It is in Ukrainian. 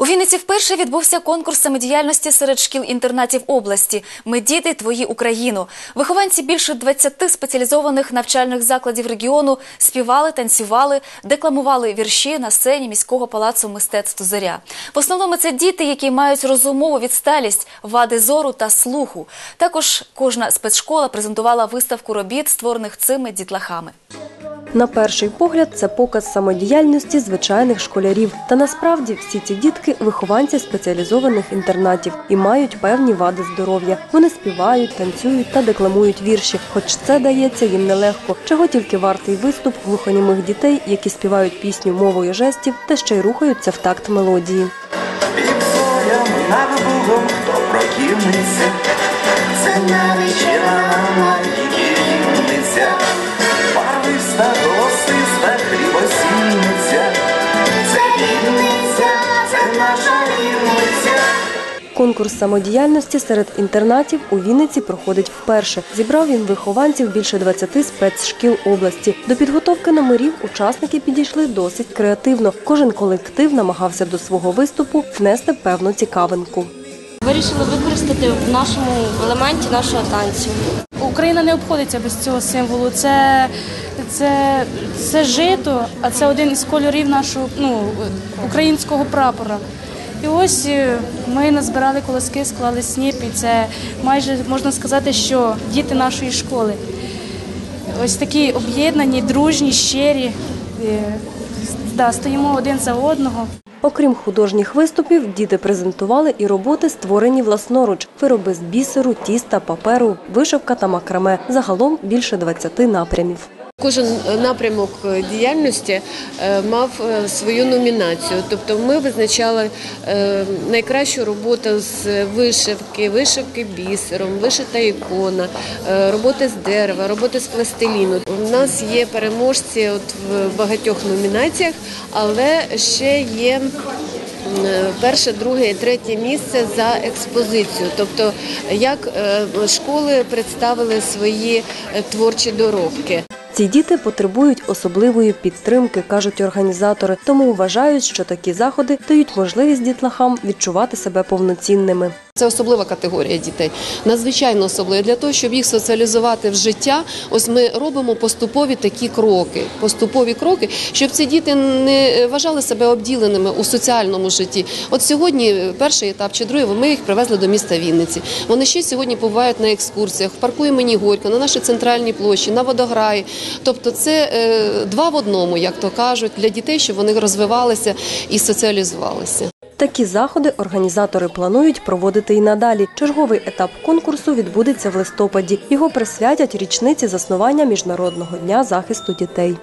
У Вінниці вперше відбувся конкурс самодіяльності серед шкіл-інтернатів області «Ми діти, твої Україну». Вихованці більше 20 спеціалізованих навчальних закладів регіону співали, танцювали, декламували вірші на сцені міського палацу мистецтв «Зоря». В основному це діти, які мають розумову відсталість, вади зору та слуху. Також кожна спецшкола презентувала виставку робіт, створених цими дітлахами. На перший погляд, це показ самодіяльності звичайних школярів. Та насправді всі ці дітки вихованці спеціалізованих інтернатів і мають певні вади здоров'я. Вони співають, танцюють та декламують вірші, хоч це дається їм нелегко. Чого тільки вартий виступ глухонімих дітей, які співають пісню мовою жестів та ще й рухаються в такт мелодії. Під зорями над Богом, хто прокинеться, це рана Конкурс самодіяльності серед інтернатів у Вінниці проходить вперше. Зібрав він вихованців більше 20 спецшкіл області. До підготовки номерів учасники підійшли досить креативно. Кожен колектив намагався до свого виступу внести певну цікавинку. Вирішили використати в нашому елементі нашого танцю. Україна не обходиться без цього символу. Це, це, це жито, а це один із кольорів нашого ну, українського прапора. І ось е, ми назбирали колоски, склали сніп, і це майже можна сказати, що діти нашої школи. Ось такі об'єднані, дружні, щирі. е, Да, стоїмо один за одного. Окрім художніх виступів, діти презентували і роботи, створені власноруч, вироби з бісеру, тіста, паперу, вишивка та макраме. Загалом більше 20 напрямів. Кожен напрямок діяльності е, мав е, свою номінацію. Тобто ми визначали е, найкращу роботу з вишивки, вишивки бісером, вишита ікона, роботи з дерева, роботи з пластиліну. У нас є переможці от в багатьох номінаціях, але ще є перше, друге і третє місце за експозицію. Тобто, як школи представили свої творчі доробки. Ці діти потребують особливої підтримки, кажуть організатори, тому вважають, що такі заходи дають можливість дітлахам відчувати себе повноцінними. Це особлива категорія дітей, надзвичайно особлива. Для того, щоб їх соціалізувати в життя, ось ми робимо поступові такі кроки. Поступові кроки, щоб ці діти не вважали себе обділеними у соціальному житті. От сьогодні перший етап чи другий, ми їх привезли до міста Вінниці. Вони ще сьогодні побувають на екскурсіях, в парку імені Горька, на нашій центральній площі, на водограї. Тобто, це е, два в одному, як то кажуть, для дітей, щоб вони розвивалися і соціалізувалися. Такі заходи організатори планують проводити і надалі. Черговий етап конкурсу відбудеться в листопаді. Його присвятять річниці заснування Міжнародного дня захисту дітей.